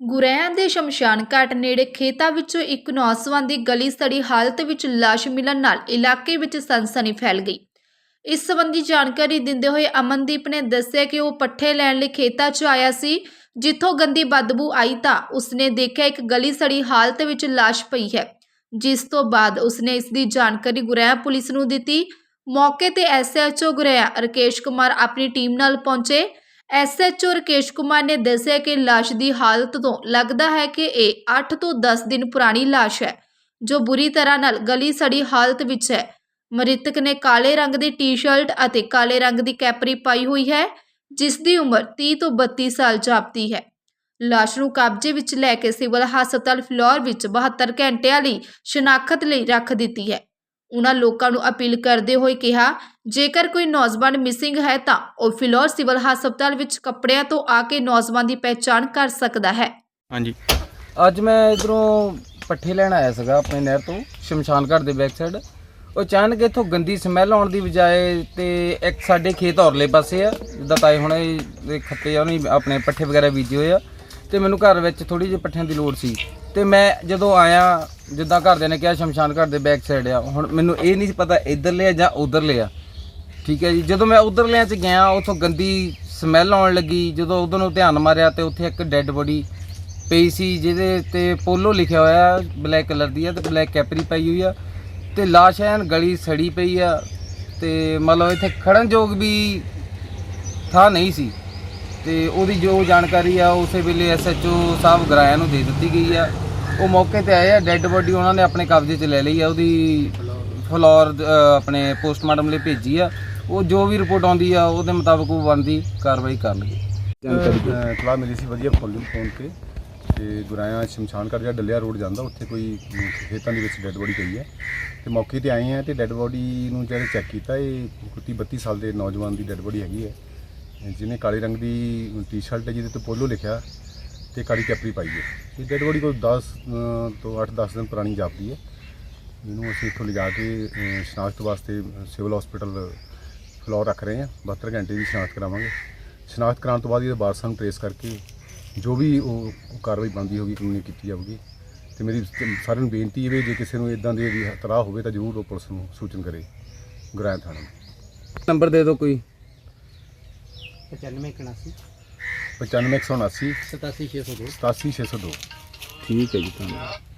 ਗੁਰੈਆਂ ਦੇ ਸ਼ਮਸ਼ਾਨ ਘਾਟ ਨੇੜੇ ਖੇਤਾਂ ਵਿੱਚੋਂ ਇੱਕ ਨੌਜਵਾਨ ਦੀ ਗਲੀ ਸੜੀ ਹਾਲਤ ਵਿੱਚ ਲਾਸ਼ ਮਿਲਣ ਨਾਲ ਇਲਾਕੇ ਵਿੱਚ ਸਨਸਨੀ ਫੈਲ ਗਈ। ਇਸ ਸੰਬੰਧੀ ਜਾਣਕਾਰੀ ਦਿੰਦੇ ਹੋਏ ਅਮਨਦੀਪ ਨੇ ਦੱਸਿਆ ਕਿ ਉਹ ਪੱਠੇ ਲੈਣ ਲਈ ਖੇਤਾਂ 'ਚ ਆਇਆ ਸੀ, ਜਿੱਥੋਂ ਗੰਦੀ ਬਦਬੂ ਆਈ ਤਾਂ ਉਸਨੇ ਦੇਖਿਆ ਇੱਕ ਗਲੀ ਸੜੀ ਹਾਲਤ ਵਿੱਚ ਲਾਸ਼ ਪਈ ਹੈ। ਜਿਸ ਤੋਂ ਬਾਅਦ ਉਸਨੇ ਇਸ ਦੀ ਜਾਣਕਾਰੀ ਗੁਰੈਆ ਪੁਲਿਸ ਨੂੰ ਦਿੱਤੀ। ਮੌਕੇ ਤੇ ਐਸਐਚਓ ਗੁਰੈਆ ਰਕੇਸ਼ ਕੁਮਾਰ ਆਪਣੀ ਟੀਮ ਨਾਲ ਪਹੁੰਚੇ। ਐਸਐਚਓ ਰਕੇਸ਼ ਕੁਮਾਰ ਨੇ ਦੱਸਿਆ ਕਿ ਲਾਸ਼ ਦੀ ਹਾਲਤ ਤੋਂ ਲੱਗਦਾ ਹੈ ਕਿ ਇਹ 8 ਤੋਂ 10 ਦਿਨ ਪੁਰਾਣੀ ਲਾਸ਼ ਹੈ, ਜੋ ਬੁਰੀ ਤਰ੍ਹਾਂ ਨਾਲ ਗਲੀ ਸੜੀ ਹਾਲਤ ਵਿੱਚ ਹੈ। ਮ੍ਰਿਤਕ ਨੇ ਕਾਲੇ ਰੰਗ ਦੀ ਟੀ-ਸ਼ਰਟ ਅਤੇ ਕਾਲੇ ਰੰਗ ਦੀ ਕੈਪਰੀ ਪਾਈ ਹੋਈ ਹੈ, ਜਿਸ ਦੀ ਉਮਰ 30 ਤੋਂ 32 ਸਾਲ ਜਾਪਦੀ ਹੈ। ਲਾਸ਼ ਨੂੰ ਕਬਜ਼ੇ ਵਿੱਚ ਲੈ ਕੇ ਸਿਵਲ ਹਸਪਤਾਲ ਫਲੋਰ ਵਿੱਚ 72 ਘੰਟਿਆਂ ਲਈ ਸ਼ਨਾਖਤ ਲਈ ਰੱਖ ਦਿੱਤੀ ਹੈ। ਉਹਨਾਂ ਲੋਕਾਂ ਨੂੰ ਅਪੀਲ ਕਰਦੇ ਹੋਏ ਕਿਹਾ ਜੇਕਰ ਕੋਈ ਨੌਜਵਾਨ ਮਿਸਿੰਗ ਹੈ ਤਾਂ ਉਹ ਫਿਲੌਰ ਸਿਵਲ ਹਸਪਤਾਲ ਵਿੱਚ ਕੱਪੜਿਆਂ ਤੋਂ ਆ ਕੇ ਨੌਜਵਾਨ ਦੀ ਪਹਿਚਾਣ ਕਰ ਸਕਦਾ ਹੈ। ਹਾਂਜੀ। ਅੱਜ ਮੈਂ ਇਧਰੋਂ ਪੱਠੇ ਲੈਣ ਆਇਆ ਸੀਗਾ ਆਪਣੇ ਨਹਿਰ ਤੋਂ ਸ਼ਮਸ਼ਾਨ ਘਾਟ ਦੇ ਬੈਕ ਸਾਈਡ ਉਹ ਅਚਾਨਕ ਇੱਥੋਂ ਗੰਦੀ ਸਮੈਲ ਆਉਣ ਦੀ ਬਜਾਏ ਤੇ ਇੱਕ ਸਾਡੇ ਖੇਤ ਔਰਲੇ ਪਾਸੇ ਆ ਜਿੱਦਾਂ ਤਾਏ ਹੁਣ ਇਹ ਖੱਤੇ ਆ ਉਹਨੇ ਆਪਣੇ ਪੱਠੇ ਵਗੈਰਾ ਬੀਜੇ ਹੋਏ ਆ। ਤੇ ਮੈਨੂੰ ਘਰ ਵਿੱਚ ਥੋੜੀ ਜਿਹੀ ਪੱਠਿਆਂ ਦੀ ਲੋੜ ਸੀ। ਤੇ ਮੈਂ ਜਦੋਂ ਆਇਆ ਜਿੱਦਾਂ ਘਰਦਿਆਂ ਨੇ ਕਿਹਾ ਸ਼ਮਸ਼ਾਨ ਘਾਟ ਦੇ ਬੈਕ ਸਾਈਡ ਆ ਹੁਣ ਮੈਨੂੰ ਇਹ ਨਹੀਂ ਸੀ ਪਤਾ ਇੱਧਰਲੇ ਆ ਜਾਂ ਉਧਰਲੇ ਆ। ਠੀਕ ਹੈ ਜੀ। ਜਦੋਂ ਮੈਂ ਉਧਰਲਿਆਂ 'ਚ ਗਿਆ, ਉੱਥੋਂ ਗੰਦੀ ਸਮੈਲ ਆਉਣ ਲੱਗੀ। ਜਦੋਂ ਉਧਰ ਨੂੰ ਧਿਆਨ ਮਾਰਿਆ ਤੇ ਉੱਥੇ ਇੱਕ ਡੈੱਡ ਬੋਡੀ ਪਈ ਸੀ, ਜਿਹਦੇ ਤੇ ਪੋਲੋ ਲਿਖਿਆ ਹੋਇਆ ਬਲੈਕ ਕਲਰ ਦੀ ਆ ਤੇ ਬਲੈਕ ਕੈਪਰੀ ਪਾਈ ਹੋਈ ਆ। ਤੇ ਲਾਸ਼ ਐਨ ਗਲੀ ਸੜੀ ਪਈ ਆ ਤੇ ਮਤਲਬ ਇੱਥੇ ਖੜਨ ਯੋਗ ਵੀ ਥਾਂ ਨਹੀਂ ਸੀ। ਤੇ ਉਹਦੀ ਜੋ ਜਾਣਕਾਰੀ ਆ, ਉਸੇ ਵੇਲੇ ਐਸਐਚਓ ਸਾਹਿਬ ਗਰਾਇਆ ਨੂੰ ਦੇ ਦਿੱਤੀ ਗਈ ਆ। ਉਹ ਮੌਕੇ ਤੇ ਆਏ ਆ ਡੈੱਡ ਬੋਡੀ ਉਹਨਾਂ ਨੇ ਆਪਣੇ ਕਬਜ਼ੇ 'ਚ ਲੈ ਲਈ ਆ, ਉਹਦੀ ਫਲੋਰ ਆਪਣੇ ਪੋਸਟਮਾਰਟਮ ਲਈ ਭੇਜੀ ਆ। ਉਹ ਜੋ ਵੀ ਰਿਪੋਰਟ ਆਉਂਦੀ ਆ ਉਹਦੇ ਮੁਤਾਬਕ ਉਹ ਬਣਦੀ ਕਾਰਵਾਈ ਕਰਨਗੇ ਅਹ ਇਤਲਾਹ ਮਿਲੀ ਸੀ ਵਧੀਆ ਫੋਨ ਫੋਨ ਤੇ ਤੇ ਗੁਰਾਇਆ ਸ਼ਮਸ਼ਾਨ ਘਾਟ ਜਿਹੜਾ ਡੱਲਿਆ ਰੋਡ ਜਾਂਦਾ ਉੱਥੇ ਕੋਈ ਖੇਤਾਂ ਦੇ ਵਿੱਚ ਡੈੱਡ ਬੋਡੀ ਪਈ ਹੈ। ਤੇ ਮੌਕੇ ਤੇ ਆਏ ਆ ਤੇ ਡੈੱਡ ਬੋਡੀ ਨੂੰ ਜਿਹੜੇ ਚੈੱਕ ਕੀਤਾ ਇਹ ਕੋਈ 32 ਸਾਲ ਦੇ ਨੌਜਵਾਨ ਦੀ ਡੈੱਡ ਬੋਡੀ ਹੈਗੀ ਹੈ। ਜਿਹਨੇ ਕਾਲੇ ਰੰਗ ਦੀ ਟੀ-ਸ਼ਰਟ ਹੈ ਜਿਹਦੇ ਤੇ ਪੋਲੋ ਲਿਖਿਆ ਤੇ ਕਾਲੀ ਕੈਪਰੀ ਪਾਈ ਹੈ। ਇਹ ਡੈੱਡ ਬੋਡੀ ਕੋਈ 10 ਅਹ, ਤੋਂ 8-10 ਦਿਨ ਪੁਰਾਣੀ ਜਾਪਦੀ ਹੈ। ਇਹਨੂੰ ਅਸੀਂ ਇੱਥੋਂ ਲਿਜਾ ਕੇ ਸ਼ਨਾਖਤ ਵਾਸਤੇ ਸਿਵਲ ਹਸਪੀਟਲ ਫਲੋਰ ਰੱਖ ਰਹੇ ਹਾਂ। 72 ਘੰਟੇ ਦੀ ਸ਼ਨਾਖਤ ਕਰਾਵਾਂਗੇ। ਸ਼ਨਾਖਤ ਕਰਾਉਣ ਤੋਂ ਬਾਅਦ ਇਹਦੇ ਵਾਰਸਾਂ ਨੂੰ ਟ੍ਰੇਸ ਕਰਕੇ ਜੋ ਵੀ ਉਹ ਕਾਰਵਾਈ ਬਣਦੀ ਹੋਗੀ ਕਾਨੂੰਨੀ ਕੀਤੀ ਜਾਊਗੀ। ਤੇ ਮੇਰੀ ਸਾਰਿਆਂ ਨੂੰ ਬੇਨਤੀ ਹੈ ਵੀ ਜੇ ਕਿਸੇ ਨੂੰ ਇਦਾਂ ਦੀ ਵੀ ਤਰਾਹ ਹੋਵੇ ਤਾਂ ਜ਼ਰੂਰ ਉਹ ਪੁਲਿਸ ਨੂੰ ਸੂਚਨ ਕਰੇ। ਗੁਰਾਇਆ ਥਾਣਾ। ਨੰਬਰ ਦੇ ਦਿਓ ਕੋਈ। 95 81 95 179 87 602 87602 ਠੀਕ ਹੈ ਜੀ ਧੰਨਵਾਦ।